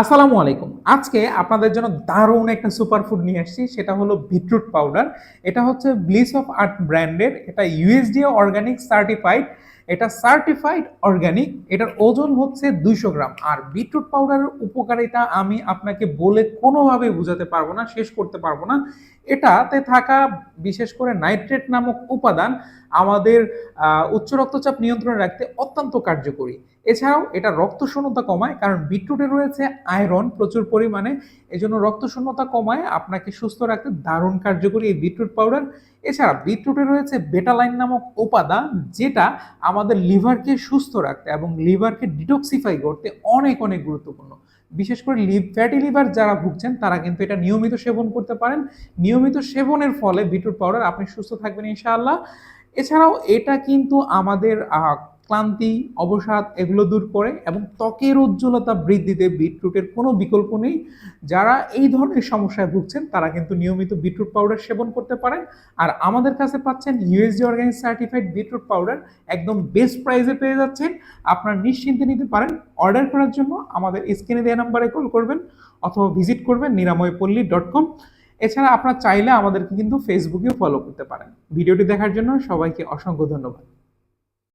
আসসালামু আলাইকুম। আজকে আপনাদের জন্য দারুণ একটা সুপারফুড নিয়ে আসছি, সেটা হলো বিটরুট পাউডার এটা হচ্ছে ব্লিস অফ আর্ট ব্র্যান্ডের এটা ইউএসডিএ অর্গানিক সার্টিফাইড এটা সার্টিফাইড অর্গানিক এটার ওজন হচ্ছে দুইশো গ্রাম। আর বিটরুট পাউডারের উপকারিতা আমি আপনাকে বলে কোনোভাবে বোঝাতে পারব না, শেষ করতে পারব না। এটাতে থাকা বিশেষ করে নাইট্রেট নামক উপাদান আমাদের উচ্চ রক্তচাপ নিয়ন্ত্রণে রাখতে অত্যন্ত কার্যকরী। এছাড়াও এটা রক্ত শূন্যতা কমায়, কারণ বিটরুটে রয়েছে আয়রন প্রচুর পরিমাণে, এজন্য রক্ত শূন্যতা কমায়, আপনাকে সুস্থ রাখতে দারুণ কার্যকরী এই বিটরুট পাউডার। এছাড়া বিটরুটে রয়েছে বেটালাইন নামক উপাদান, যেটা আমাদের লিভারকে সুস্থ রাখতে এবং লিভারকে ডিটক্সিফাই করতে অনেক অনেক গুরুত্বপূর্ণ। বিশেষ করে লিভ ফ্যাটি লিভার যারা ভুগছেন, তারা কিন্তু এটা নিয়মিত সেবন করতে পারেন। নিয়মিত সেবনের ফলে বিটরুট পাউডার আপনি সুস্থ থাকবেন ইনশাআল্লাহ। এছাড়াও এটা কিন্তু আমাদের ক্লান্তি, অবসাদ এগুলো দূর করে এবং ত্বকের উজ্জ্বলতা বৃদ্ধিতে বিটরুটের কোনো বিকল্প নেই। যারা এই ধরনের সমস্যায় ভুগছেন, তারা কিন্তু নিয়মিত বিটরুট পাউডার সেবন করতে পারেন। আর আমাদের কাছে পাচ্ছেন USD organic certified beetroot powder, একদম বেস্ট প্রাইসে পেয়ে যাচ্ছেন। আপনারা নিশ্চিন্তে নিতে পারেন। অর্ডার করার জন্য আমাদের স্ক্রিনে দেওয়া নাম্বারে কল করবেন অথবা ভিজিট করবেন নিরাময়পল্লী ডট কম। এছাড়া আপনারা চাইলে আমাদেরকে কিন্তু ফেসবুকেও ফলো করতে পারেন। ভিডিওটি দেখার জন্য সবাইকে অসংখ্য ধন্যবাদ।